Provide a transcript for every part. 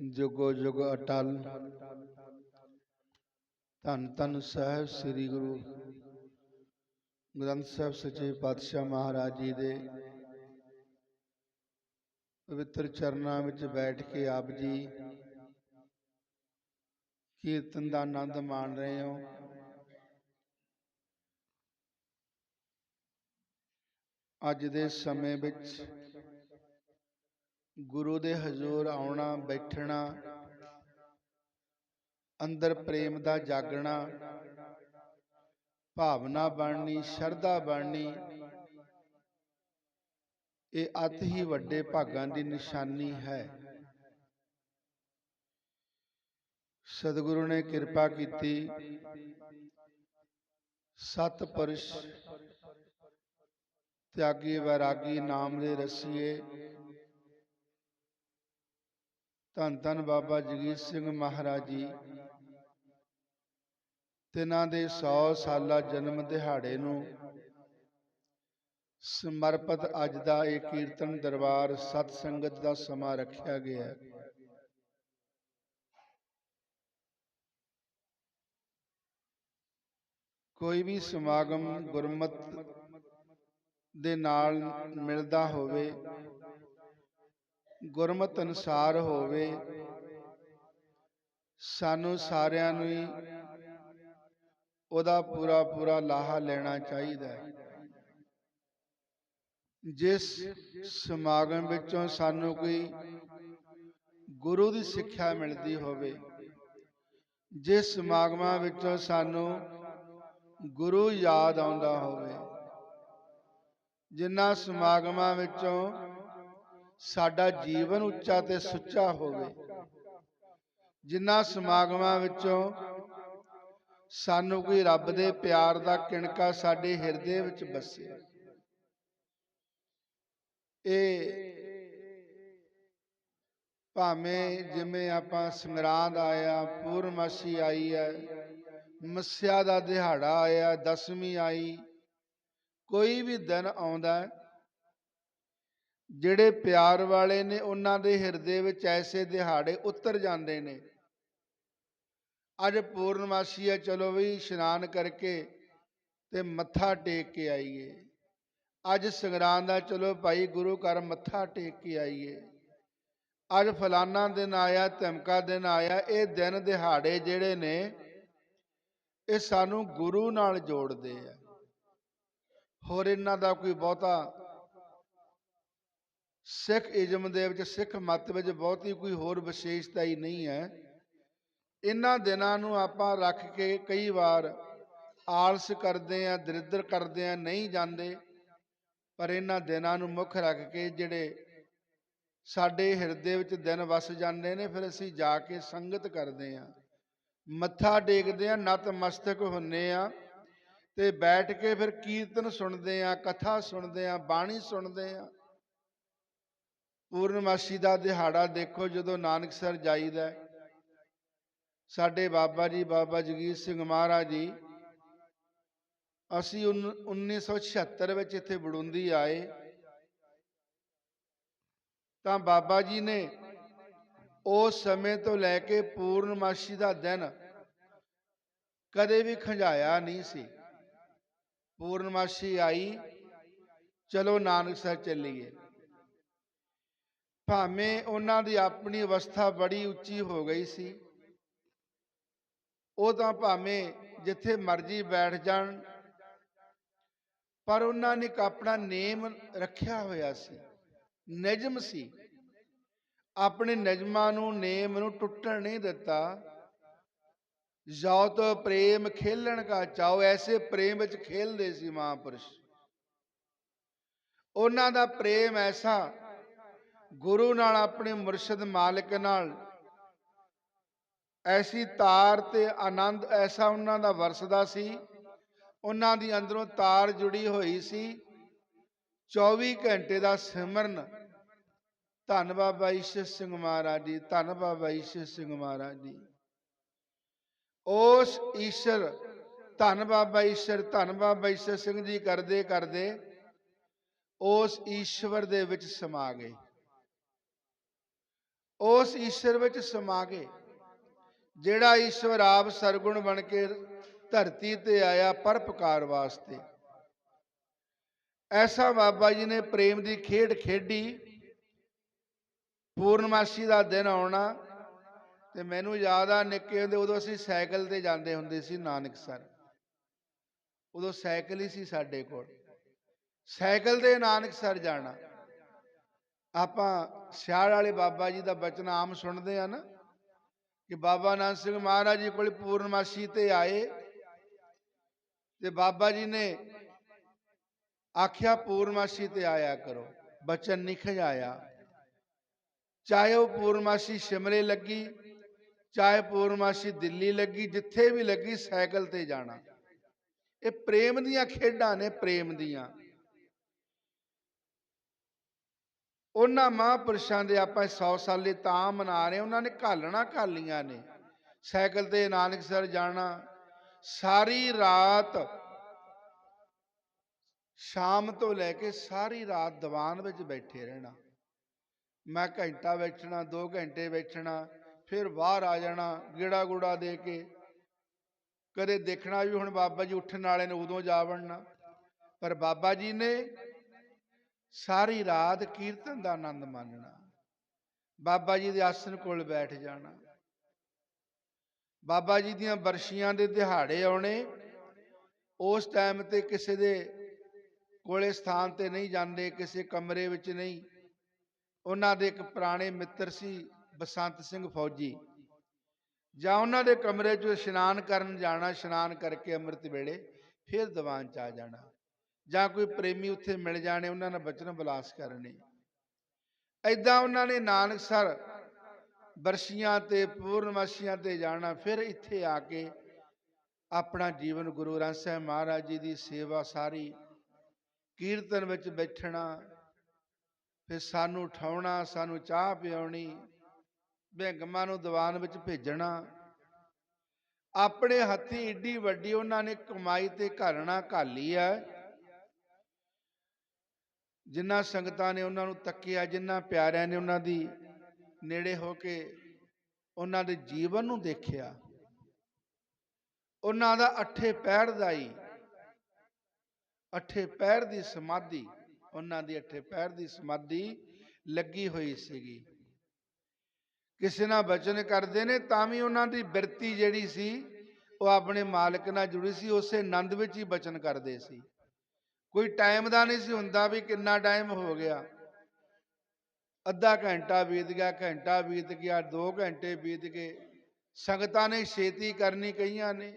ਜੁਗੋ ਜੁਗ ਅਟਲ। ਧੰਨ ਧੰਨ ਸਾਹਿਬ ਸ੍ਰੀ ਗੁਰੂ ਗ੍ਰੰਥ ਸਾਹਿਬ ਸੱਚੇ ਪਾਤਸ਼ਾਹ ਮਹਾਰਾਜ ਜੀ ਦੇ ਪਵਿੱਤਰ ਚਰਨਾਂ ਵਿੱਚ ਬੈਠ ਕੇ ਆਪ ਜੀ ਕੀਰਤਨ ਦਾ ਆਨੰਦ ਮਾਣ ਰਹੇ ਹੋ। ਅੱਜ ਦੇ ਸਮੇਂ ਵਿੱਚ ਗੁਰੂ ਦੇ ਹਜ਼ੂਰ ਆਉਣਾ, ਬੈਠਣਾ, ਅੰਦਰ ਪ੍ਰੇਮ ਦਾ ਜਾਗਣਾ, ਭਾਵਨਾ ਬਣਨੀ, ਸ਼ਰਧਾ ਬਣਨੀ, ਇਹ ਅਤ ਹੀ ਵੱਡੇ ਭਾਗਾਂ ਦੀ ਨਿਸ਼ਾਨੀ ਹੈ। ਸਤਿਗੁਰੂ ਨੇ ਕਿਰਪਾ ਕੀਤੀ। ਸਤ ਪੁਰਸ਼, ਤਿਆਗੀ, ਵੈਰਾਗੀ ਨਾਮ ਦੇ ਰਸੀਏ ਧੰਨ ਧੰਨ ਬਾਬਾ ਜਗੀਰ ਸਿੰਘ ਮਹਾਰਾਜ ਜੀ। ਤਿਨਾਂ ਦੇ 100 ਸਾਲਾ ਜਨਮ ਦਿਹਾੜੇ ਨੂੰ ਸਮਰਪਿਤ ਅੱਜ ਦਾ ਇਹ ਕੀਰਤਨ ਦਰਬਾਰ ਸਤ ਸੰਗਤ ਦਾ ਸਮਾਂ ਰੱਖਿਆ ਗਿਆ ਹੈ। ਕੋਈ ਵੀ ਸਮਾਗਮ ਗੁਰਮਤ ਦੇ ਨਾਲ ਮਿਲਦਾ ਹੋਵੇ ਗੁਰਮਤ ਅਨੁਸਾਰ ਹੋਵੇ। ਸਾਨੂੰ ਸਾਰਿਆਂ ਨੂੰ ਹੀ ਉਹਦਾ ਪੂਰਾ ਪੂਰਾ ਲਾਹਾ ਲੈਣਾ ਚਾਹੀਦਾ ਹੈ। ਜਿਸ ਸਮਾਗਮ ਵਿੱਚੋਂ ਸਾਨੂੰ ਕੋਈ ਗੁਰੂ ਦੀ ਸਿੱਖਿਆ ਮਿਲਦੀ ਹੋਵੇ, ਜਿਸ ਸਮਾਗਮਾਂ ਵਿੱਚੋਂ ਸਾਨੂੰ ਗੁਰੂ ਯਾਦ ਆਉਂਦਾ ਹੋਵੇ, ਜਿਨ੍ਹਾਂ ਸਮਾਗਮਾਂ ਵਿੱਚੋਂ ਸਾਡਾ ਜੀਵਨ ਉੱਚਾ ਤੇ ਸੁੱਚਾ ਹੋਵੇ। ਜਿਨ੍ਹਾਂ ਸਮਾਗਮਾਂ ਵਿੱਚੋਂ ਸਾਨੂੰ ਕੋਈ ਰੱਬ ਦੇ ਪਿਆਰ ਦਾ ਕਿਣਕਾ ਸਾਡੇ ਹਿਰਦੇ ਵਿੱਚ ਵਸੇ ਇਹ ਭਾਵੇਂ ਜਿਵੇਂ ਆਪਾਂ ਸੰਗਰਾਂਦ ਆਇਆ ਪੂਰਨਮਾਸ਼ੀ ਆਈ ਹੈ, ਮੱਸਿਆ ਦਾ ਦਿਹਾੜਾ ਆਇਆ, ਦਸਵੀਂ ਆਈ, ਕੋਈ ਵੀ ਦਿਨ ਆਉਂਦਾ ਜਿਹੜੇ ਪਿਆਰ ਵਾਲੇ ਨੇ, ਉਹਨਾਂ ਦੇ ਹਿਰਦੇ ਵਿੱਚ ਐਸੇ ਦਿਹਾੜੇ ਉਤਰ ਜਾਂਦੇ ਨੇ। ਅੱਜ ਪੂਰਨਮਾਸ਼ੀ ਹੈ, ਚਲੋ ਵੀ ਇਸ਼ਨਾਨ ਕਰਕੇ ਤੇ ਮੱਥਾ ਟੇਕ ਕੇ ਆਈਏ। ਅੱਜ ਸੰਗਰਾਂਦ ਦਾ ਚਲੋ ਭਾਈ ਗੁਰੂ ਘਰ ਮੱਥਾ ਟੇਕ ਕੇ ਆਈਏ। ਅੱਜ ਫਲਾਨਾ ਦਿਨ ਆਇਆ, ਧਮਕਾ ਦਿਨ ਆਇਆ, ਇਹ ਦਿਨ ਦਿਹਾੜੇ ਜਿਹੜੇ ਨੇ, ਇਹ ਸਾਨੂੰ ਗੁਰੂ ਨਾਲ ਜੋੜਦੇ ਆ। ਹੋਰ ਇਹਨਾਂ ਦਾ ਕੋਈ ਬਹੁਤਾ ਸਿੱਖ ਇਜ਼ਮ ਦੇ ਵਿੱਚ ਸਿੱਖ ਮਤ ਵਿੱਚ ਬਹੁਤੀ ਕੋਈ ਹੋਰ ਵਿਸ਼ੇਸ਼ਤਾ ਹੀ ਨਹੀਂ ਹੈ। ਇਹਨਾਂ ਦਿਨਾਂ ਨੂੰ ਆਪਾਂ ਰੱਖ ਕੇ ਕਈ ਵਾਰ ਆਲਸ ਕਰਦੇ ਆ ਦਰਿਦਰ ਕਰਦੇ ਆ ਨਹੀਂ ਜਾਂਦੇ। ਪਰ ਇਹਨਾਂ ਦਿਨਾਂ ਨੂੰ ਮੁੱਖ ਰੱਖ ਕੇ ਜਿਹੜੇ ਸਾਡੇ ਹਿਰਦੇ ਵਿੱਚ ਦਿਨ ਵਸ ਜਾਂਦੇ ਨੇ, ਫਿਰ ਅਸੀਂ ਜਾ ਕੇ ਸੰਗਤ ਕਰਦੇ ਆ ਮੱਥਾ ਟੇਕਦੇ ਆ ਨਤਮਸਤਕ ਹੁੰਨੇ ਆ ਤੇ ਬੈਠ ਕੇ ਫਿਰ ਕੀਰਤਨ ਸੁਣਦੇ ਆ ਕਥਾ ਸੁਣਦੇ ਆ ਬਾਣੀ ਸੁਣਦੇ ਆ ਪੂਰਨਮਾਸ਼ੀ ਦਾ ਦਿਹਾੜਾ ਦੇਖੋ ਜਦੋਂ ਨਾਨਕਸਰ ਜਾਈਦਾ ਸਾਡੇ ਬਾਬਾ ਜੀ, ਬਾਬਾ ਜਗੀਰ ਸਿੰਘ ਮਹਾਰਾਜ ਜੀ, ਅਸੀਂ ਉਨ- 1976 ਵਿੱਚ ਇੱਥੇ ਬੜੁੰਦੀ ਆਏ। ਤਾਂ ਬਾਬਾ ਜੀ ਨੇ ਉਸ ਸਮੇਂ ਤੋਂ ਲੈ ਕੇ ਪੂਰਨਮਾਸ਼ੀ ਦਾ ਦਿਨ ਕਦੇ ਵੀ ਖੰਝਾਇਆ ਨਹੀਂ ਸੀ। ਪੂਰਨਮਾਸ਼ੀ ਆਈ, ਚਲੋ ਨਾਨਕਸਰ ਚੱਲੀਏ। ਭਾਵੇਂ ਉਹਨਾਂ ਦੀ ਆਪਣੀ ਅਵਸਥਾ ਬੜੀ ਉੱਚੀ ਹੋ ਗਈ ਸੀ, ਉਹ ਤਾਂ ਭਾਵੇਂ ਜਿੱਥੇ ਮਰਜ਼ੀ ਬੈਠ ਜਾਣ, ਪਰ ਉਹਨਾਂ ਨੇ ਆਪਣਾ ਨੇਮ ਰੱਖਿਆ ਹੋਇਆ ਸੀ, ਨਿਯਮ ਸੀ। ਆਪਣੇ ਨਿਯਮਾਂ ਨੂੰ, ਨੇਮ ਨੂੰ ਟੁੱਟਣ ਨਹੀਂ ਦਿੱਤਾ। ਜਾਉ ਤੋ ਪ੍ਰੇਮ ਖੇਲਣ ਕਾ ਚਾਓ, ਐਸੇ ਪ੍ਰੇਮ ਵਿੱਚ ਖੇਲਦੇ ਸੀ ਮਹਾਂਪੁਰਸ਼। ਉਹਨਾਂ ਦਾ ਪ੍ਰੇਮ ਐਸਾ ਗੁਰੂ ਨਾਲ ਆਪਣੇ ਮੁਰਸ਼ਿਦ ਮਾਲਕ ਨਾਲ ਐਸੀ ਤਾਰ ਤੇ ਆਨੰਦ ਐਸਾ ਉਹਨਾਂ ਦਾ ਵਰਸਦਾ ਸੀ, ਉਹਨਾਂ ਦੀ ਅੰਦਰੋਂ ਤਾਰ ਜੁੜੀ ਹੋਈ ਸੀ। 24 ਘੰਟੇ ਦਾ ਸਿਮਰਨ। ਧੰਨ ਬਾਬਾ ਈਸ਼ਰ ਸਿੰਘ ਮਹਾਰਾਜ ਜੀ, ਧੰਨ ਬਾਬਾ ਈਸ਼ਰ ਸਿੰਘ ਮਹਾਰਾਜ ਜੀ। ਉਸ ਈਸ਼ਰ, ਧੰਨ ਬਾਬਾ ਈਸ਼ਰ, ਧੰਨ ਬਾਬਾ ਈਸ਼ਰ ਸਿੰਘ ਜੀ ਕਰਦੇ ਕਰਦੇ ਉਸ ਈਸ਼ਵਰ ਦੇ ਵਿੱਚ ਸਮਾ ਗਏ। ਉਸ ਈਸ਼ਵਰ ਵਿੱਚ ਸਮਾ ਗਏ ਜਿਹੜਾ ਈਸ਼ਵਰ ਆਪ ਸਰਗੁਣ ਬਣ ਕੇ ਧਰਤੀ ਤੇ ਆਇਆ ਪਰਪਕਾਰ ਵਾਸਤੇ। ਐਸਾ ਬਾਬਾ ਜੀ ਨੇ ਪ੍ਰੇਮ ਦੀ ਖੇਡ ਖੇਡੀ। ਪੂਰਨਮਾਸ਼ੀ ਦਾ ਦਿਨ ਆਉਣਾ ਤੇ ਮੈਨੂੰ ਯਾਦ ਆ, ਨਿੱਕੇ ਹੁੰਦੇ ਉਦੋਂ ਅਸੀਂ ਸਾਈਕਲ ਤੇ ਜਾਂਦੇ ਹੁੰਦੇ ਸੀ ਨਾਨਕਸਰ ਉਦੋਂ ਸਾਈਕਲ ਹੀ ਸੀ ਸਾਡੇ ਕੋਲ। ਸਾਈਕਲ ਤੇ ਨਾਨਕਸਰ ਜਾਣਾ। ਆਪਾਂ ਸਿਆਲ ਵਾਲੇ ਬਾਬਾ ਜੀ ਦਾ ਬਚਨ ਆਮ ਸੁਣਦੇ ਆ ਨਾ ਕਿ ਬਾਬਾ ਨਾਨਕ ਸਿੰਘ ਮਹਾਰਾਜ ਜੀ ਕੋਲ ਪੂਰਨਮਾਸ਼ੀ ਤੇ ਆਏ ਤੇ ਬਾਬਾ ਜੀ ਨੇ ਆਖਿਆ, ਪੂਰਨਮਾਸ਼ੀ ਤੇ ਆਇਆ ਕਰੋ, ਬਚਨ ਨਿਖਜ ਆਇਆ ਚਾਹੇ ਉਹ ਪੂਰਨਮਾਸ਼ੀ ਸ਼ਿਮਲੇ ਲੱਗੀ, ਚਾਹੇ ਪੂਰਨਮਾਸ਼ੀ ਦਿੱਲੀ ਲੱਗੀ, ਜਿੱਥੇ ਵੀ ਲੱਗੀ, ਸਾਈਕਲ ਤੇ ਜਾਣਾ। ਇਹ ਪ੍ਰੇਮ ਦੀਆਂ ਖੇਡਾਂ ਨੇ, ਪ੍ਰੇਮ ਦੀਆਂ। ਉਹਨਾਂ ਮਹਾਂਪੁਰਸ਼ਾਂ ਦੇ ਆਪਾਂ 100 ਸਾਲੇ ਤਾਂ ਮਨਾ ਰਹੇ ਉਹਨਾਂ ਨੇ ਘਾਲਣਾ ਘਾਲੀਆਂ ਨੇ। ਸਾਈਕਲ ਤੇ ਨਾਨਕਸਰ ਜਾਣਾ, ਸਾਰੀ ਰਾਤ ਸ਼ਾਮ ਤੋਂ ਲੈ ਕੇ ਸਾਰੀ ਰਾਤ ਦੀਵਾਨ ਵਿੱਚ ਬੈਠੇ ਰਹਿਣਾ। ਮੈਂ ਘੰਟਾ ਬੈਠਣਾ 2 ਘੰਟੇ ਬੈਠਣਾ ਫਿਰ ਬਾਹਰ ਆ ਜਾਣਾ, ਗੇੜਾ ਗੂੜਾ ਦੇ ਕੇ। ਕਦੇ ਦੇਖਣਾ ਵੀ ਹੁਣ ਬਾਬਾ ਜੀ ਉੱਠਣ ਵਾਲੇ ਨੇ, ਉਦੋਂ ਜਾ ਵੜਨਾ। ਪਰ ਬਾਬਾ ਜੀ ਨੇ ਸਾਰੀ ਰਾਤ ਕੀਰਤਨ ਦਾ ਆਨੰਦ ਮਾਣਨਾ, ਬਾਬਾ ਜੀ ਦੇ ਆਸਣ ਕੋਲ ਬੈਠ ਜਾਣਾ, ਬਾਬਾ ਜੀ ਦੀਆਂ ਬਰਸ਼ੀਆਂ ਦੇ ਦਿਹਾੜੇ ਆਉਣੇ, ਉਸ ਟਾਈਮ ਤੇ ਕਿਸੇ ਦੇ ਕੋਲੇ ਸਥਾਨ ਤੇ ਨਹੀਂ ਜਾਂਦੇ, ਕਿਸੇ ਕਮਰੇ ਵਿੱਚ ਨਹੀਂ। ਉਹਨਾਂ ਦੇ ਇੱਕ ਪੁਰਾਣੇ ਮਿੱਤਰ ਸੀ ਬਸੰਤ ਸਿੰਘ ਫੌਜੀ। ਜਾਂ ਉਹਨਾਂ ਦੇ ਕਮਰੇ 'ਚ ਇਸ਼ਨਾਨ ਕਰਨ ਜਾਣਾ, ਇਸ਼ਨਾਨ ਕਰਕੇ ਅੰਮ੍ਰਿਤ ਵੇਲੇ ਫਿਰ ਦੀਵਾਨ 'ਚ ਆ ਜਾਣਾ। ਜਾਂ ਕੋਈ ਪ੍ਰੇਮੀ ਉੱਥੇ ਮਿਲ ਜਾਣੇ, ਉਹਨਾਂ ਨਾਲ ਬਚਨ ਬਲਾਸ ਕਰਨੇ। ਐਦਾਂ ਉਹਨਾਂ ਨੇ ਨਾਨਕਸਰ ਬਰਸ਼ੀਆਂ ਤੇ ਪੂਰਨਮਾਸ਼ੀਆਂ ਤੇ ਜਾਣਾ, ਫਿਰ ਇੱਥੇ ਆ ਕੇ ਆਪਣਾ ਜੀਵਨ ਗੁਰੂ ਗ੍ਰੰਥ ਸਾਹਿਬ ਮਹਾਰਾਜ ਜੀ ਦੀ ਸੇਵਾ ਸਾਰੀ, ਕੀਰਤਨ ਵਿੱਚ ਬੈਠਣਾ, ਫਿਰ ਸਾਨੂੰ ਉਠਾਉਣਾ, ਸਾਨੂੰ ਚਾਹ ਪਿਆਉਣੀ ਭਿੰਗਮਾਂ ਨੂੰ ਦੀਵਾਨ ਵਿੱਚ ਭੇਜਣਾ। ਆਪਣੇ ਹੱਥੀ ਏਡੀ ਵੱਡੀ ਉਹਨਾਂ ਨੇ ਕਮਾਈ ਤੇ ਘਾਲਣਾ ਘਾਲੀ ਹੈ। ਜਿਨ੍ਹਾਂ ਸੰਗਤਾਂ ਨੇ ਉਹਨਾਂ ਨੂੰ ਤੱਕਿਆ ਜਿਨ੍ਹਾਂ ਪਿਆਰਿਆਂ ਨੇ ਉਹਨਾਂ ਦੀ ਨੇੜੇ ਹੋ ਕੇ ਉਹਨਾਂ ਦੇ ਜੀਵਨ ਨੂੰ ਦੇਖਿਆ। ਉਹਨਾਂ ਦਾ ਅੱਠੇ ਪੈਰ ਦਾ ਹੀ ਅੱਠੇ ਪੈਰ ਦੀ ਸਮਾਧੀ, ਉਹਨਾਂ ਦੀ ਅੱਠੇ ਪੈਰ ਦੀ ਸਮਾਧੀ ਲੱਗੀ ਹੋਈ ਸੀਗੀ। ਕਿਸੇ ਨਾਲ ਬਚਨ ਕਰਦੇ ਨੇ ਤਾਂ ਵੀ ਉਹਨਾਂ ਦੀ ਬਿਰਤੀ ਜਿਹੜੀ ਸੀ, ਉਹ ਆਪਣੇ ਮਾਲਕ ਨਾਲ ਜੁੜੀ ਸੀ, ਉਸੇ ਆਨੰਦ ਵਿੱਚ ਹੀ ਬਚਨ ਕਰਦੇ ਸੀ। ਕੋਈ ਟਾਈਮ ਦਾ ਨਹੀਂ ਸੀ ਹੁੰਦਾ ਵੀ ਕਿੰਨਾ ਟਾਈਮ ਹੋ ਗਿਆ। ਅੱਧਾ ਘੰਟਾ ਬੀਤ ਗਿਆ, ਘੰਟਾ ਬੀਤ ਗਿਆ 2 ਘੰਟੇ ਬੀਤ ਗਏ। ਸੰਗਤਾਂ ਨੇ ਛੇਤੀ ਕਰਨੀ ਕਈਆਂ ਨੇ,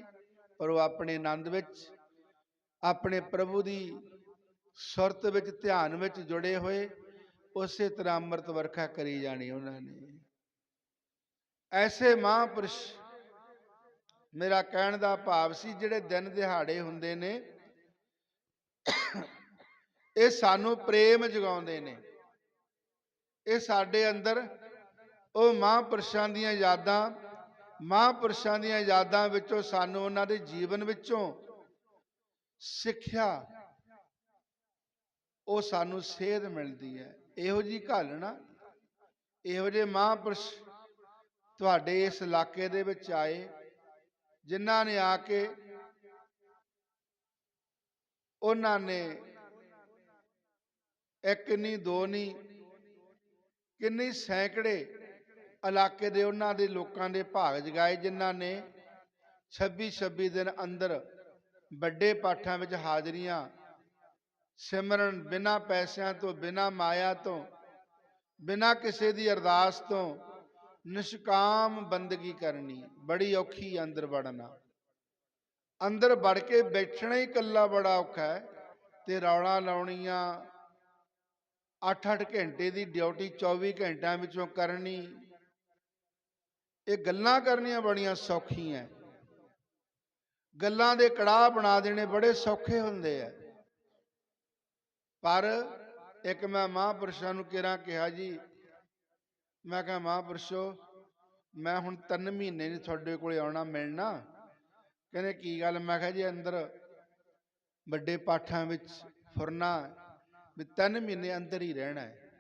ਪਰ ਉਹ ਆਪਣੇ ਆਨੰਦ ਵਿੱਚ, ਆਪਣੇ ਪ੍ਰਭੂ ਦੀ ਸੁਰਤ ਵਿੱਚ, ਧਿਆਨ ਵਿੱਚ ਜੁੜੇ ਹੋਏ, ਉਸੇ ਤਰ੍ਹਾਂ ਅੰਮ੍ਰਿਤ ਵਰਖਾ ਕਰੀ ਜਾਣੀ ਉਹਨਾਂ ਨੇ। ਐਸੇ ਮਹਾਂਪੁਰਸ਼ ਮੇਰਾ ਕਹਿਣ ਦਾ ਭਾਵ ਸੀ, ਜਿਹੜੇ ਦਿਨ ਦਿਹਾੜੇ ਹੁੰਦੇ ਨੇ ਇਹ ਸਾਨੂੰ ਪ੍ਰੇਮ ਜਗਾਉਂਦੇ ਨੇ। ਇਹ ਸਾਡੇ ਅੰਦਰ ਉਹ ਮਹਾਂਪੁਰਸ਼ਾਂ ਦੀਆਂ ਯਾਦਾਂ, ਮਹਾਂਪੁਰਸ਼ਾਂ ਦੀਆਂ ਯਾਦਾਂ ਵਿੱਚੋਂ ਸਾਨੂੰ ਉਹਨਾਂ ਦੇ ਜੀਵਨ ਵਿੱਚੋਂ ਸਿੱਖਿਆ, ਉਹ ਸਾਨੂੰ ਸੇਧ ਮਿਲਦੀ ਹੈ। ਇਹੋ ਜੀ ਘਾਲਣਾ, ਇਹੋ ਜਿਹੇ ਮਹਾਂਪੁਰਸ਼ ਤੁਹਾਡੇ ਇਸ ਇਲਾਕੇ ਦੇ ਵਿੱਚ ਆਏ, ਜਿਨ੍ਹਾਂ ਨੇ ਆ ਕੇ ਉਹਨਾਂ ਨੇ ਇੱਕ ਨਹੀਂ ਦੋ ਨਹੀਂ ਕਿੰਨੇ ਸੈਂਕੜੇ ਇਲਾਕੇ ਦੇ ਉਹਨਾਂ ਦੇ ਲੋਕਾਂ ਦੇ ਭਾਗ ਜਗਾਏ ਜਿਨ੍ਹਾਂ ਨੇ 26 26 ਦਿਨ ਅੰਦਰ ਵੱਡੇ ਪਾਠਾਂ ਵਿੱਚ ਹਾਜ਼ਰੀਆਂ, ਸਿਮਰਨ ਬਿਨਾ ਪੈਸਿਆਂ ਤੋਂ, ਬਿਨਾ ਮਾਇਆ ਤੋਂ, ਬਿਨਾ ਕਿਸੇ ਦੀ ਅਰਦਾਸ ਤੋਂ ਨਿਸ਼ਕਾਮ ਬੰਦਗੀ ਕਰਨੀ, ਬੜੀ ਔਖੀ ਅੰਦਰ ਵੜਨਾ। ਅੰਦਰ ਵੜ ਕੇ ਬੈਠਣਾ ਹੀ ਇਕੱਲਾ ਬੜਾ ਔਖਾ ਹੈ ਤੇ ਰੌਲਾ ਲਾਉਣੀਆਂ 8-8 ਘੰਟੇ ਦੀ ਡਿਊਟੀ 24 ਘੰਟਿਆਂ ਵਿੱਚੋਂ ਕਰਨੀ, ਇਹ ਗੱਲਾਂ ਕਰਨੀਆਂ ਬੜੀਆਂ ਸੌਖੀਆਂ ਗੱਲਾਂ ਦੇ ਕੜਾਹ ਬਣਾ ਦੇਣੇ ਬੜੇ ਸੌਖੇ ਹੁੰਦੇ ਆ। ਪਰ ਇੱਕ ਮੈਂ ਮਹਾਂਪੁਰਸ਼ਾਂ ਨੂੰ ਕਿਹਾ ਕਿਹਾ ਜੀ, ਮੈਂ ਕਿਹਾ, ਮਹਾਂਪੁਰਸ਼ੋ, ਮੈਂ ਹੁਣ 3 ਮਹੀਨੇ ਨਹੀਂ ਤੁਹਾਡੇ ਕੋਲੇ ਆਉਣਾ ਮਿਲਣਾ। ਕਹਿੰਦੇ, ਕੀ ਗੱਲ? ਮੈਂ ਕਿਹਾ, ਜੀ ਅੰਦਰ ਵੱਡੇ ਪਾਠਾਂ ਵਿੱਚ ਫੁਰਨਾ ਵੀ ਤਿੰਨ ਮਹੀਨੇ ਅੰਦਰ ਹੀ ਰਹਿਣਾ ਹੈ।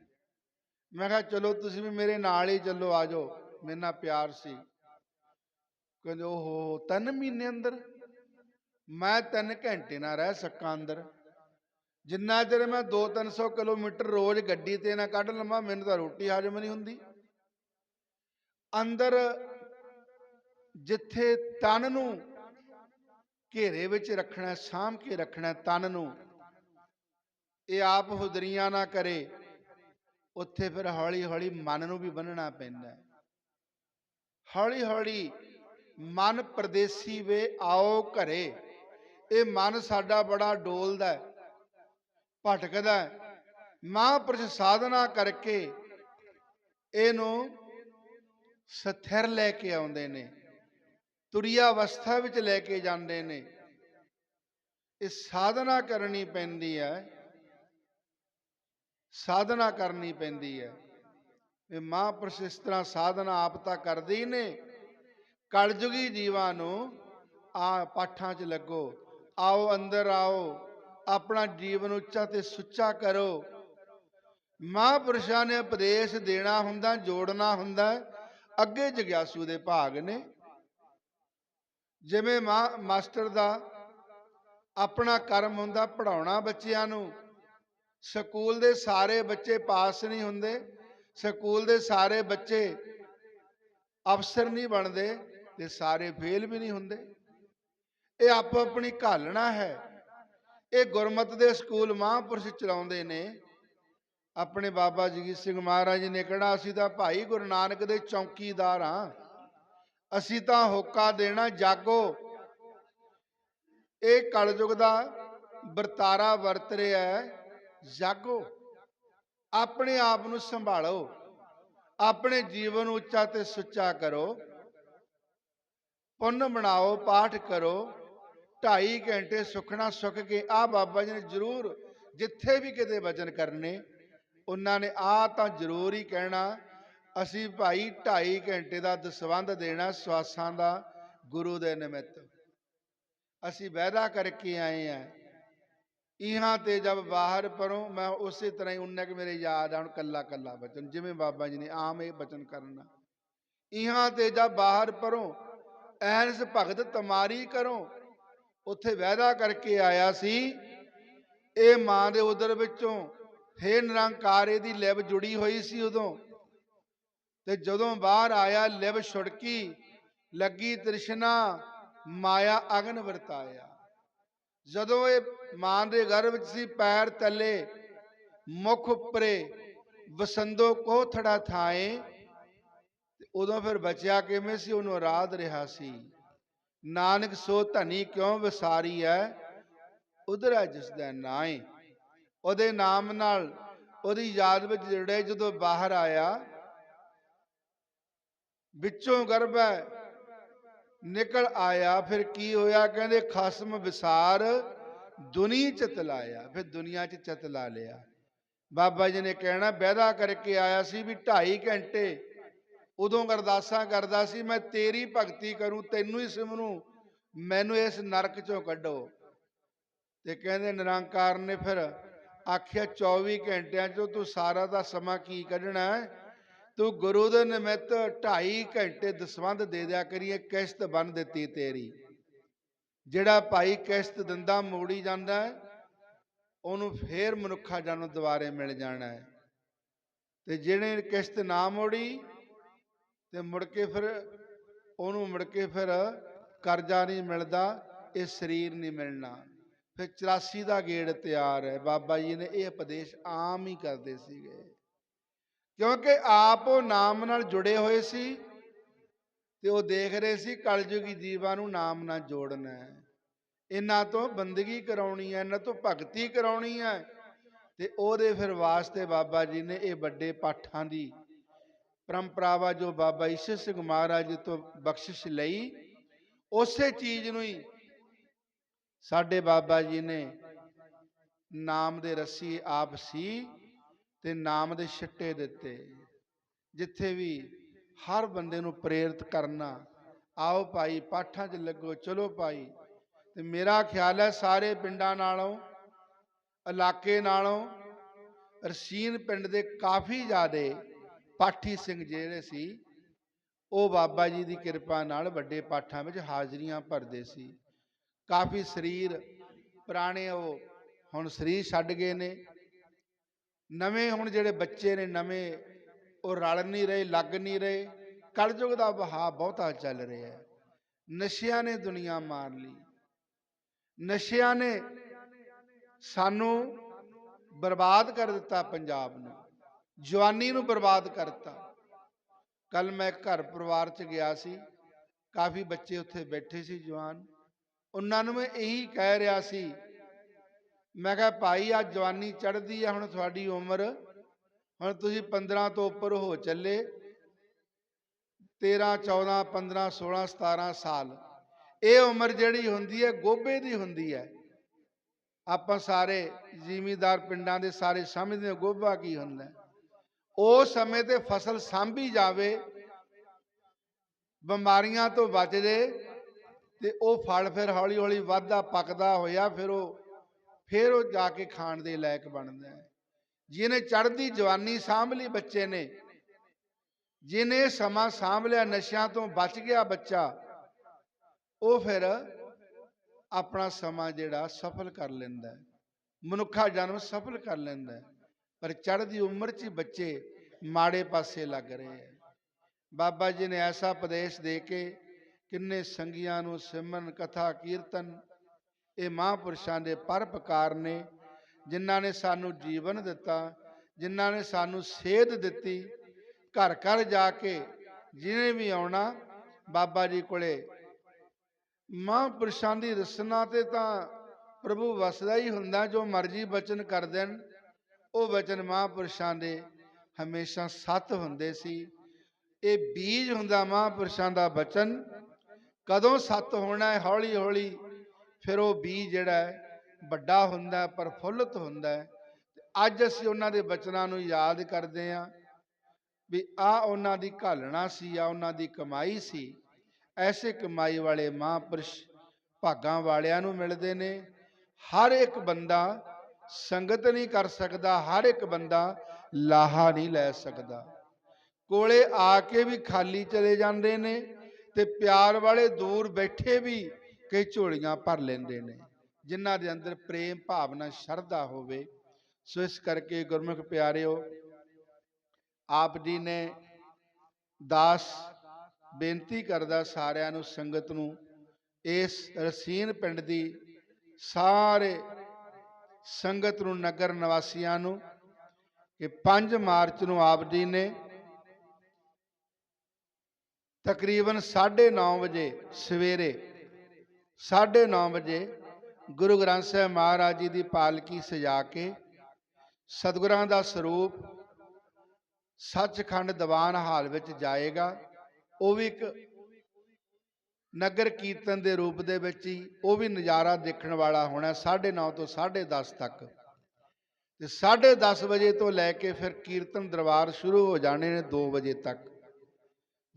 ਮੈਂ ਕਿਹਾ, ਚਲੋ ਤੁਸੀਂ ਵੀ ਮੇਰੇ ਨਾਲ ਹੀ ਚੱਲੋ, ਆ ਜਾਓ। ਮੇਰੇ ਨਾਲ ਪਿਆਰ ਸੀ। ਕਹਿੰਦੇ, ਓਹੋ ਤਿੰਨ ਮਹੀਨੇ ਅੰਦਰ? ਮੈਂ ਤਿੰਨ ਘੰਟੇ ਨਾ ਰਹਿ ਸਕਾਂ ਅੰਦਰ। ਜਿੰਨਾ ਚਿਰ ਮੈਂ 2-300 ਕਿਲੋਮੀਟਰ ਰੋਜ਼ ਗੱਡੀ ਤੇ ਨਾ ਕੱਢ ਲਵਾਂ, ਮੈਨੂੰ ਤਾਂ ਰੋਟੀ ਹਾਜ਼ਮ ਨਹੀਂ ਹੁੰਦੀ। ਅੰਦਰ ਜਿੱਥੇ ਤਨ ਨੂੰ ਘੇਰੇ ਵਿੱਚ ਰੱਖਣਾ, ਸਾਂਭ ਕੇ ਰੱਖਣਾ ਤਨ ਨੂੰ। ਇਹ ਆਪ ਹੁਦਰੀਆਂ ਨਾ ਕਰੇ। ਉੱਥੇ ਫਿਰ ਹੌਲੀ ਹੌਲੀ ਮਨ ਨੂੰ ਵੀ ਬੰਨਣਾ ਪੈਂਦਾ ਹੌਲੀ ਹੌਲੀ ਮਨ ਪਰਦੇਸੀ ਵੇ ਆਓ ਘਰੇ। ਇਹ ਮਨ ਸਾਡਾ ਬੜਾ ਡੋਲਦਾ ਭਟਕਦਾ ਹੈ। ਮਹਾਂਪੁਰਸ਼ ਸਾਧਨਾ ਕਰਕੇ ਇਹਨੂੰ ਸਥਿਰ ਲੈ ਕੇ ਆਉਂਦੇ ਨੇ। ਤੁਰਿਆ ਅਵਸਥਾ ਵਿੱਚ ਲੈ ਕੇ ਜਾਂਦੇ ਨੇ। ਇਹ ਸਾਧਨਾ ਕਰਨੀ ਪੈਂਦੀ ਹੈ। ਸਾਧਨਾ ਕਰਨੀ ਪੈਂਦੀ ਹੈ। ਇਹ ਮਹਾਂਪੁਰਸ਼ ਇਸ ਤਰ੍ਹਾਂ ਸਾਧਨਾ ਆਪ ਤਾਂ ਕਰਦੇ ਹੀ ਨੇ। ਕਲਯੁਗੀ ਜੀਵਾਂ ਨੂੰ ਆ ਪਾਠਾਂ 'ਚ ਲੱਗੋ। ਆਓ ਅੰਦਰ ਆਓ। ਆਪਣਾ ਜੀਵਨ ਉੱਚਾ ਤੇ ਸੁੱਚਾ ਕਰੋ। ਮਹਾਂਪੁਰਸ਼ਾਂ ਨੇ ਉਪਦੇਸ਼ ਦੇਣਾ ਹੁੰਦਾ, ਜੋੜਨਾ ਹੁੰਦਾ। ਅੱਗੇ ਜਗਿਆਸੂ ਦੇ ਭਾਗ ਨੇ। ਜਿਵੇਂ ਮਾਂ, ਮਾਸਟਰ ਦਾ ਆਪਣਾ ਕਰਮ ਹੁੰਦਾ ਪੜਾਉਣਾ ਬੱਚਿਆਂ ਨੂੰ। ਸਕੂਲ ਦੇ ਸਾਰੇ ਬੱਚੇ ਪਾਸ ਨਹੀਂ ਹੁੰਦੇ। ਸਕੂਲ ਦੇ ਸਾਰੇ ਬੱਚੇ ਅਫਸਰ ਨਹੀਂ ਬਣਦੇ ਤੇ ਸਾਰੇ ਫੇਲ ਵੀ ਨਹੀਂ ਹੁੰਦੇ। ਇਹ ਆਪੋ ਆਪਣੀ ਘਾਲਣਾ ਹੈ। ਇਹ ਗੁਰਮਤ ਦੇ ਸਕੂਲ ਮਹਾਂਪੁਰਸ਼ ਚਲਾਉਂਦੇ ਨੇ। ਆਪਣੇ ਬਾਬਾ ਜਗੀਰ ਸਿੰਘ ਮਹਾਰਾਜ ਨੇ ਕਿਹੜਾ, ਅਸੀਂ ਤਾਂ ਭਾਈ ਗੁਰੂ ਨਾਨਕ ਦੇ ਚੌਕੀਦਾਰ ਹਾਂ। ਅਸੀਂ ਤਾਂ ਹੋਕਾ ਦੇਣਾ ਜਾਗੋ। ਇਹ ਕਲਯੁਗ ਦਾ ਵਰਤਾਰਾ ਵਰਤ ਰਿਹਾ ਹੈ। ਜਾਗੋ। ਆਪਣੇ ਆਪ ਨੂੰ ਸੰਭਾਲੋ। ਆਪਣੇ ਜੀਵਨ ਉੱਚਾ ਤੇ ਸੁੱਚਾ ਕਰੋ। ਪੁੰਨ ਬਣਾਓ, ਪਾਠ ਕਰੋ। 2.5 ਘੰਟੇ ਸੁਖਣਾ ਸੁਖ ਕੇ ਆ ਬਾਬਾ ਜੀ ਨੇ ਜ਼ਰੂਰ ਜਿੱਥੇ ਵੀ ਕਿਤੇ ਵਚਨ ਕਰਨੇ, ਉਹਨਾਂ ਨੇ ਆ ਤਾਂ ਜ਼ਰੂਰ ਹੀ ਕਹਿਣਾ। ਅਸੀਂ ਭਾਈ 2.5 ਘੰਟੇ ਦਾ ਦਸਵੰਧ ਦੇਣਾ ਸਵਾਸਾਂ ਦਾ ਗੁਰੂ ਦੇ ਨਿਮਿਤ। ਅਸੀਂ ਵਾਅਦਾ ਕਰਕੇ ਆਏ ਆ ਇਹਾਂ ਤੇ ਜਦ ਬਾਹਰ ਪਰੋਂ ਮੈਂ ਉਸੇ ਤਰ੍ਹਾਂ ਹੀ ਉਹਨੇ ਕਿ ਮੇਰੇ ਯਾਦ ਆਉਣ ਕੱਲਾ ਕੱਲਾ ਬਚਨ, ਜਿਵੇਂ ਬਾਬਾ ਜੀ ਨੇ ਆਮ ਇਹ ਬਚਨ ਕਰਨਾ। ਇਹਾਂ ਤੇ ਜਦ ਬਾਹਰ ਪਰੋਂ ਐਨਸ ਭਗਤ ਤਮਾਰੀ ਕਰੋ ਉੱਥੇ ਵਾਅਦਾ ਕਰਕੇ ਆਇਆ ਸੀ, ਇਹ ਮਾਂ ਦੇ ਉਦਰ ਵਿੱਚੋਂ ਹੇ ਨਿਰੰਕਾਰ ਇਹਦੀ ਲਿਵ ਜੁੜੀ ਹੋਈ ਸੀ ਉਦੋਂ। ਤੇ ਜਦੋਂ ਬਾਹਰ ਆਇਆ, ਲਿਵ ਛੁੜਕੀ ਲੱਗੀ ਤ੍ਰਿਸ਼ਨਾ, ਮਾਇਆ ਅਗਨ ਵਰਤਾਇਆ। ਜਦੋਂ ਇਹ ਮਾਂ ਦੇ ਗਰਭ ਵਿੱਚ ਸੀ, ਪੈਰ ਤਲੇ, ਮੁਖ ਉੱਪਰੇ ਵਸੰਦੋ ਕੋਥੜਾ ਥਾਏ, ਤੇ ਉਦੋਂ ਫਿਰ ਬਚਿਆ ਕਿਵੇਂ ਸੀ? ਉਹਨੂੰ ਰਾਧ ਰਿਹਾ ਸੀ। ਨਾਨਕ, ਸੋ ਧਨੀ ਕਿਉਂ ਵਿਸਾਰੀ ਹੈ ਉਧਰ ਹੈ ਜਿਸ ਦਾ ਨਾਏ। ਉਹਦੇ ਨਾਮ ਨਾਲ ਉਹਦੀ ਯਾਦ ਵਿੱਚ ਜੁੜੇ ਜਦੋਂ ਬਾਹਰ ਆਇਆ ਵਿੱਚੋਂ ਗਰਭ ਹੈ। ਨਿਕਲ ਆਇਆ, ਫਿਰ ਕੀ ਹੋਇਆ? ਕਹਿੰਦੇ, ਖਸਮ ਵਿਸਾਰ, ਦੁਨੀ ਚਿਤ ਲਾਇਆ ਫਿਰ ਦੁਨੀਆ 'ਚ ਚਤਲਾ ਲਿਆ। ਬਾਬਾ ਜੀ ਨੇ ਕਹਿਣਾ ਵਾਅਦਾ ਕਰਕੇ ਆਇਆ ਸੀ ਵੀ 2.5 ਘੰਟੇ। ਉਦੋਂ ਅਰਦਾਸਾਂ ਕਰਦਾ ਸੀ, ਮੈਂ ਤੇਰੀ ਭਗਤੀ ਕਰੂੰ, ਤੈਨੂੰ ਹੀ ਸਿਮਰੂ। ਮੈਨੂੰ ਇਸ ਨਰਕ ਚੋਂ ਕੱਢੋ। ਤੇ ਕਹਿੰਦੇ, ਨਿਰੰਕਾਰ ਨੇ ਫਿਰ ਆਖਿਆ 24 ਘੰਟਿਆਂ ਚੋਂ ਤੂੰ ਸਾਰਾ ਦਾ ਸਮਾਂ ਕੀ ਕੱਢਣਾ ਹੈ? ਤੂੰ ਗੁਰੂ ਦੇ ਨਿਮਿਤ 2.5 ਘੰਟੇ ਦਸਵੰਧ ਦੇ ਦਿਆ ਕਰੀਏ, ਕਿਸ਼ਤ ਬਣ ਦਿੱਤੀ ਤੇਰੀ। ਜਿਹੜਾ ਭਾਈ ਕਿਸ਼ਤ ਦਿੰਦਾ, ਮੋੜੀ ਜਾਂਦਾ ਉਹਨੂੰ ਫੇਰ ਮਨੁੱਖਾ ਜਨਮ ਦੁਬਾਰੇ ਮਿਲ ਜਾਣਾ ਹੈ। ਤੇ ਜਿਹੜੇ ਕਿਸ਼ਤ ਨਾ ਮੋੜੀ, ਤੇ ਮੁੜ ਕੇ ਫਿਰ, ਉਹਨੂੰ ਮੁੜ ਕੇ ਫਿਰ ਕਰਜ਼ਾ ਨਹੀਂ ਮਿਲਦਾ, ਇਹ ਸਰੀਰ ਨਹੀਂ ਮਿਲਣਾ। ਫਿਰ 84 ਦਾ ਗੇੜ ਤਿਆਰ ਹੈ। ਬਾਬਾ ਜੀ ਨੇ ਇਹ ਉਪਦੇਸ਼ ਆਮ ਹੀ ਕਰਦੇ ਸੀਗੇ। ਕਿਉਂਕਿ ਆਪ ਉਹ ਨਾਮ ਨਾਲ ਜੁੜੇ ਹੋਏ ਸੀ ਤੇ ਉਹ ਦੇਖ ਰਹੇ ਸੀ ਕਲਯੁਗੀ ਜੀਵਾਂ ਨੂੰ ਨਾਮ ਨਾਲ ਜੋੜਨਾ। ਹੈ ਇਹਨਾਂ ਤੋਂ ਬੰਦਗੀ ਕਰਾਉਣੀ ਹੈ, ਇਹਨਾਂ ਤੋਂ ਭਗਤੀ ਕਰਾਉਣੀ ਹੈ ਤੇ ਉਹਦੇ ਫਿਰ ਵਾਸਤੇ ਬਾਬਾ ਜੀ ਨੇ ਇਹ ਵੱਡੇ ਪਾਠਾਂ ਦੀ ਪਰੰਪਰਾਵਾ ਜੋ ਬਾਬਾ ਈਸ਼ਰ ਸਿੰਘ ਮਹਾਰਾਜ ਜੀ ਤੋਂ ਬਖਸ਼ਿਸ਼ ਲਈ, ਉਸੇ ਚੀਜ਼ ਨੂੰ ਹੀ ਸਾਡੇ ਬਾਬਾ ਜੀ ਨੇ ਨਾਮ ਦੇ ਰੱਸੀ ਆਪ ਸੀ। ਤੇ ਨਾਮ ਦੇ ਛਿੱਟੇ ਦਿੱਤੇ। ਜਿੱਥੇ ਵੀ ਹਰ ਬੰਦੇ ਨੂੰ ਪ੍ਰੇਰਿਤ ਕਰਨਾ, ਆਓ ਭਾਈ, ਪਾਠਾਂ 'ਚ ਲੱਗੋ, ਚਲੋ ਭਾਈ। ਤੇ ਮੇਰਾ ਖਿਆਲ ਹੈ ਸਾਰੇ ਪਿੰਡਾਂ ਨਾਲੋਂ, ਇਲਾਕੇ ਨਾਲੋਂ, ਰਸੀਨ ਪਿੰਡ ਦੇ ਕਾਫੀ ਜ਼ਿਆਦੇ ਪਾਠੀ ਸਿੰਘ ਜਿਹੜੇ ਸੀ, ਉਹ ਬਾਬਾ ਜੀ ਦੀ ਕਿਰਪਾ ਨਾਲ ਵੱਡੇ ਪਾਠਾਂ ਵਿੱਚ ਹਾਜ਼ਰੀਆਂ ਭਰਦੇ ਸੀ। ਕਾਫੀ ਸਰੀਰ ਪੁਰਾਣੇ ਉਹ ਹੁਣ ਸਰੀਰ ਛੱਡ ਗਏ ਨੇ। ਨਵੇਂ ਹੁਣ ਜਿਹੜੇ ਬੱਚੇ ਨੇ ਨਵੇਂ, ਉਹ ਰਲ ਨਹੀਂ ਰਹੇ, ਲੱਗ ਨਹੀਂ ਰਹੇ। ਕਲਯੁਗ ਦਾ ਵਹਾਅ ਬਹੁਤਾ ਚੱਲ ਰਿਹਾ ਹੈ। ਨਸ਼ਿਆਂ ਨੇ ਦੁਨੀਆ ਮਾਰ ਲਈ। ਨਸ਼ਿਆਂ ਨੇ ਸਾਨੂੰ ਬਰਬਾਦ ਕਰ ਦਿੱਤਾ ਪੰਜਾਬ ਨੂੰ। ਜਵਾਨੀ ਨੂੰ ਬਰਬਾਦ ਕਰਤਾ ਕੱਲ ਮੈਂ ਘਰ ਪਰਿਵਾਰ ਚ ਗਿਆ ਸੀ। ਕਾਫੀ ਬੱਚੇ ਉੱਥੇ ਬੈਠੇ ਸੀ ਜਵਾਨ। ਉਹਨਾਂ ਨੂੰ ਮੈਂ ਇਹੀ ਕਹਿ ਰਿਹਾ ਸੀ ਮੈਂ ਕਿਹਾ, ਭਾਈ ਆ ਜਵਾਨੀ ਚੜ੍ਹਦੀ ਆ, ਹੁਣ ਤੁਹਾਡੀ ਉਮਰ। ਹੁਣ ਤੁਸੀਂ 15 ਤੋਂ ਉੱਪਰ ਹੋ ਚੱਲੇ। 13 14 15 16 17 ਸਾਲ। ਇਹ ਉਮਰ ਜਿਹੜੀ ਹੁੰਦੀ ਹੈ ਗੋਬੇ ਦੀ ਹੁੰਦੀ ਹੈ। ਆਪਾਂ ਸਾਰੇ ਜ਼ਿਮੀਦਾਰ ਪਿੰਡਾਂ ਦੇ ਸਾਰੇ ਸਮਝਦੇ ਹਾਂ ਗੋਬਾ ਕੀ ਹੁੰਦਾ ਹੈ। ਉਸ ਸਮੇਂ ਤੇ ਫਸਲ ਸਾਂਭੀ ਜਾਵੇ, ਬਿਮਾਰੀਆਂ ਤੋਂ ਬਚ ਜੇ ਤੇ ਉਹ ਫਲ ਫਿਰ ਹੌਲੀ ਹੌਲੀ ਵੱਧਦਾ ਪੱਕਦਾ ਹੋਇਆ, ਫਿਰ ਉਹ ਫਿਰ ਉਹ ਜਾ ਕੇ ਖਾਣ ਦੇ ਲਾਇਕ ਬਣਦਾ ਹੈ। ਜਿਹਨੇ ਚੜ੍ਹਦੀ ਜਵਾਨੀ ਸਾਂਭ ਲਈ ਬੱਚੇ ਨੇ, ਜਿਹਨੇ ਸਮਾਂ ਸਾਂਭ ਲਿਆ ਨਸ਼ਿਆਂ ਤੋਂ ਬਚ ਗਿਆ ਬੱਚਾ, ਉਹ ਫਿਰ ਆਪਣਾ ਸਮਾਂ ਜਿਹੜਾ ਸਫਲ ਕਰ ਲੈਂਦਾ ਹੈ। ਮਨੁੱਖਾ ਜਨਮ ਸਫਲ ਕਰ ਲੈਂਦਾ ਹੈ, ਪਰ ਚੜ੍ਹਦੀ ਉਮਰ 'ਚ ਹੀ ਬੱਚੇ ਮਾੜੇ ਪਾਸੇ ਲੱਗ ਰਹੇ ਹੈ। ਬਾਬਾ ਜੀ ਨੇ ਐਸਾ ਉਪਦੇਸ਼ ਦੇ ਕੇ ਕਿੰਨੇ ਸੰਗੀਆਂ ਨੂੰ ਸਿਮਰਨ, ਕਥਾ, ਕੀਰਤਨ ਇਹ ਮਹਾਂਪੁਰਸ਼ਾਂ ਦੇ ਪਰਪਕਾਰ ਨੇ, ਜਿਨ੍ਹਾਂ ਨੇ ਸਾਨੂੰ ਜੀਵਨ ਦਿੱਤਾ, ਜਿਨ੍ਹਾਂ ਨੇ ਸਾਨੂੰ ਸੇਧ ਦਿੱਤੀ ਘਰ ਘਰ ਜਾ ਕੇ ਜਿਹਨੇ ਵੀ ਆਉਣਾ, ਬਾਬਾ ਜੀ ਕੋਲੇ। ਮਹਾਂਪੁਰਸ਼ਾਂ ਦੀ ਰਸਨਾ ਤੇ ਤਾਂ ਪ੍ਰਭੂ ਵਸਦਾ ਹੀ ਹੁੰਦਾ, ਜੋ ਮਰਜ਼ੀ ਬਚਨ ਕਰ ਦੇਣ, ਉਹ ਵਚਨ ਮਹਾਂਪੁਰਸ਼ਾਂ ਦੇ ਹਮੇਸ਼ਾ ਸੱਤ ਹੁੰਦੇ ਸੀ। ਇਹ ਬੀਜ ਹੁੰਦਾ ਮਹਾਂਪੁਰਸ਼ਾਂ ਦਾ ਬਚਨ, ਕਦੋਂ ਸੱਤ ਹੋਣਾ ਹੈ ਹੌਲੀ ਹੌਲੀ ਫਿਰ ਉਹ ਬੀਜ ਜਿਹੜਾ ਹੈ ਵੱਡਾ ਹੁੰਦਾ ਹੈ, ਪ੍ਰਫੁੱਲਤ ਹੁੰਦਾ ਅੱਜ ਅਸੀਂ ਉਹਨਾਂ ਦੇ ਬਚਨਾਂ ਨੂੰ ਯਾਦ ਕਰਦੇ ਹਾਂ ਵੀ ਆ ਉਹਨਾਂ ਦੀ ਘਾਲਣਾ ਸੀ ਆ ਉਹਨਾਂ ਦੀ ਕਮਾਈ ਸੀ। ਐਸੇ ਕਮਾਈ ਵਾਲੇ ਮਹਾਂਪੁਰਸ਼ ਭਾਗਾਂ ਵਾਲਿਆਂ ਨੂੰ ਮਿਲਦੇ ਨੇ। ਹਰ ਇੱਕ ਬੰਦਾ ਸੰਗਤ ਨਹੀਂ ਕਰ ਸਕਦਾ ਹਰ ਇੱਕ ਬੰਦਾ ਲਾਹਾ ਨਹੀਂ ਲੈ ਸਕਦਾ। ਕੋਲੇ ਆ ਕੇ ਵੀ ਖਾਲੀ ਚਲੇ ਜਾਂਦੇ ਨੇ ਤੇ ਪਿਆਰ ਵਾਲੇ ਦੂਰ ਬੈਠੇ ਵੀ ਕਈ ਝੋਲੀਆਂ ਭਰ ਲੈਂਦੇ ਨੇ, ਜਿਨ੍ਹਾਂ ਦੇ ਅੰਦਰ ਪ੍ਰੇਮ, ਭਾਵਨਾ, ਸ਼ਰਧਾ ਹੋਵੇ। ਸੋ ਇਸ ਕਰਕੇ ਗੁਰਮੁਖ ਪਿਆਰਿਓ, ਆਪ ਜੀ ਨੇ ਦਾਸ ਬੇਨਤੀ ਕਰਦਾ ਸਾਰਿਆਂ ਨੂੰ, ਸੰਗਤ ਨੂੰ, ਇਸ ਰਸੀਨ ਪਿੰਡ ਦੀ ਸਾਰੇ ਸੰਗਤ ਨੂੰ, ਨਗਰ ਨਿਵਾਸੀਆਂ ਨੂੰ, ਕਿ 5 ਮਾਰਚ ਨੂੰ ਆਪ ਜੀ ਨੇ ਤਕਰੀਬਨ 9:30 ਵਜੇ ਸਵੇਰੇ 9:30 ਵਜੇ ਗੁਰੂ ਗ੍ਰੰਥ ਸਾਹਿਬ ਮਹਾਰਾਜ ਜੀ ਦੀ ਪਾਲਕੀ ਸਜਾ ਕੇ ਸਤਿਗੁਰਾਂ ਦਾ ਸਰੂਪ ਸੱਚਖੰਡ ਦੀਵਾਨ ਹਾਲ ਵਿੱਚ ਜਾਏਗਾ। ਉਹ ਵੀ ਇੱਕ ਨਗਰ ਕੀਰਤਨ ਦੇ ਰੂਪ ਦੇ ਵਿੱਚ ਹੀ ਉਹ ਵੀ ਨਜ਼ਾਰਾ ਦੇਖਣ ਵਾਲਾ ਹੋਣਾ 9:30 ਤੋਂ 10:30 ਤੱਕ। ਤੇ 10:30 ਵਜੇ ਤੋਂ ਲੈ ਕੇ ਫਿਰ ਕੀਰਤਨ ਦਰਬਾਰ ਸ਼ੁਰੂ ਹੋ ਜਾਣੇ ਨੇ 2 ਵਜੇ ਤੱਕ।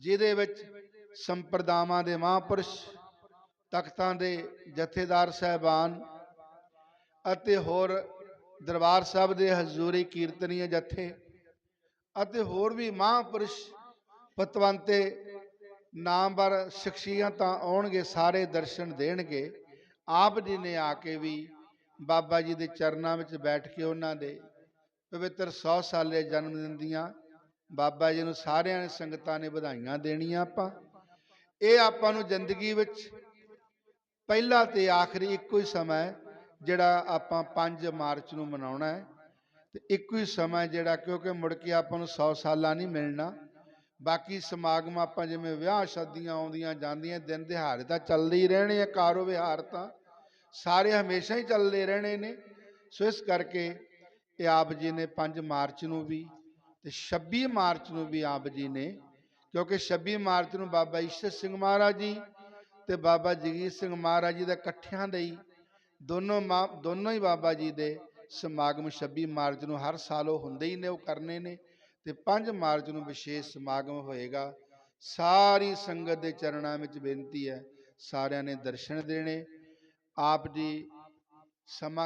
ਜਿਹਦੇ ਵਿੱਚ ਸੰਪਰਦਾਵਾਂ ਦੇ ਮਹਾਂਪੁਰਸ਼ ਤਖਤਾਂ ਦੇ ਜਥੇਦਾਰ ਸਹਿਬਾਨ ਅਤੇ ਹੋਰ ਦਰਬਾਰ ਸਾਹਿਬ ਦੇ ਹਜ਼ੂਰੀ ਕੀਰਤਨੀਏ ਜਥੇ ਅਤੇ ਹੋਰ ਵੀ ਮਹਾਂਪੁਰਸ਼ ਪਤਵੰਤੇ ਨਾਮਵਰ ਸ਼ਖਸੀਅਤਾਂ ਆਉਣਗੇ, ਸਾਰੇ ਦਰਸ਼ਨ ਦੇਣਗੇ। ਆਪ ਜੀ ਨੇ ਆ ਕੇ ਵੀ ਬਾਬਾ ਜੀ ਦੇ ਚਰਨਾਂ ਵਿੱਚ ਬੈਠ ਕੇ ਉਹਨਾਂ ਦੇ ਪਵਿੱਤਰ 100 ਸਾਲੇ ਜਨਮ ਦਿਨ ਦੀਆਂ ਬਾਬਾ ਜੀ ਨੂੰ ਸਾਰਿਆਂ ਨੇ ਸੰਗਤਾਂ ਨੇ ਵਧਾਈਆਂ ਦੇਣੀਆਂ ਆਪਾਂ। ਇਹ ਆਪਾਂ ਨੂੰ ਜ਼ਿੰਦਗੀ ਵਿੱਚ ਪਹਿਲਾ ਤੇ ਆਖਰੀ ਇੱਕੋ ਹੀ ਸਮਾਂ ਹੈ, ਜਿਹੜਾ ਆਪਾਂ 5 ਮਾਰਚ ਨੂੰ ਮਨਾਉਣਾ ਹੈ। ਤੇ ਇੱਕੋ ਹੀ ਸਮਾਂ ਜਿਹੜਾ ਕਿਉਂਕਿ ਮੁੜ ਕੇ ਆਪਾਂ ਨੂੰ 100 ਸਾਲਾਂ ਨਹੀਂ ਮਿਲਣਾ। ਬਾਕੀ ਸਮਾਗਮ ਆਪਾਂ ਜਿਵੇਂ ਵਿਆਹ ਸ਼ਾਦੀਆਂ ਆਉਂਦੀਆਂ ਜਾਂਦੀਆਂ, ਦਿਨ ਦਿਹਾੜੇ ਤਾਂ ਚੱਲਦੇ ਹੀ ਰਹਿਣੇ ਆ, ਕਾਰੋ ਵਿਹਾਰ ਤਾਂ ਸਾਰੇ ਹਮੇਸ਼ਾ ਹੀ ਚੱਲਦੇ ਰਹਿਣੇ ਨੇ। ਸੋ ਇਸ ਕਰਕੇ ਇਹ ਆਪ ਜੀ ਨੇ 5 ਮਾਰਚ ਨੂੰ ਵੀ ਤੇ 26 ਮਾਰਚ ਨੂੰ ਵੀ ਆਪ ਜੀ ਨੇ, ਕਿਉਂਕਿ 26 ਮਾਰਚ ਨੂੰ ਬਾਬਾ ਈਸ਼ਰ ਸਿੰਘ ਮਹਾਰਾਜ ਜੀ ਤੇ ਬਾਬਾ ਜਗੀਰ ਸਿੰਘ ਮਹਾਰਾਜ ਜੀ ਦਾ ਇਕੱਠਿਆਂ ਦੇ ਹੀ ਦੋਨੋਂ ਮਾਂ, ਦੋਨੋਂ ਹੀ ਬਾਬਾ ਜੀ ਦੇ ਸਮਾਗਮ 26 ਮਾਰਚ ਨੂੰ ਹਰ ਸਾਲ ਉਹ ਹੁੰਦੇ ਹੀ ਨੇ, ਉਹ ਕਰਨੇ ਨੇ ਤੇ 5 ਮਾਰਚ ਨੂੰ ਵਿਸ਼ੇਸ਼ ਸਮਾਗਮ ਹੋਏਗਾ। ਸਾਰੀ ਸੰਗਤ ਦੇ ਚਰਨਾਂ ਵਿੱਚ ਬੇਨਤੀ ਹੈ, ਸਾਰਿਆਂ ਨੇ ਦਰਸ਼ਨ ਦੇਣੇ। ਆਪ ਜੀ ਸਮਾਂ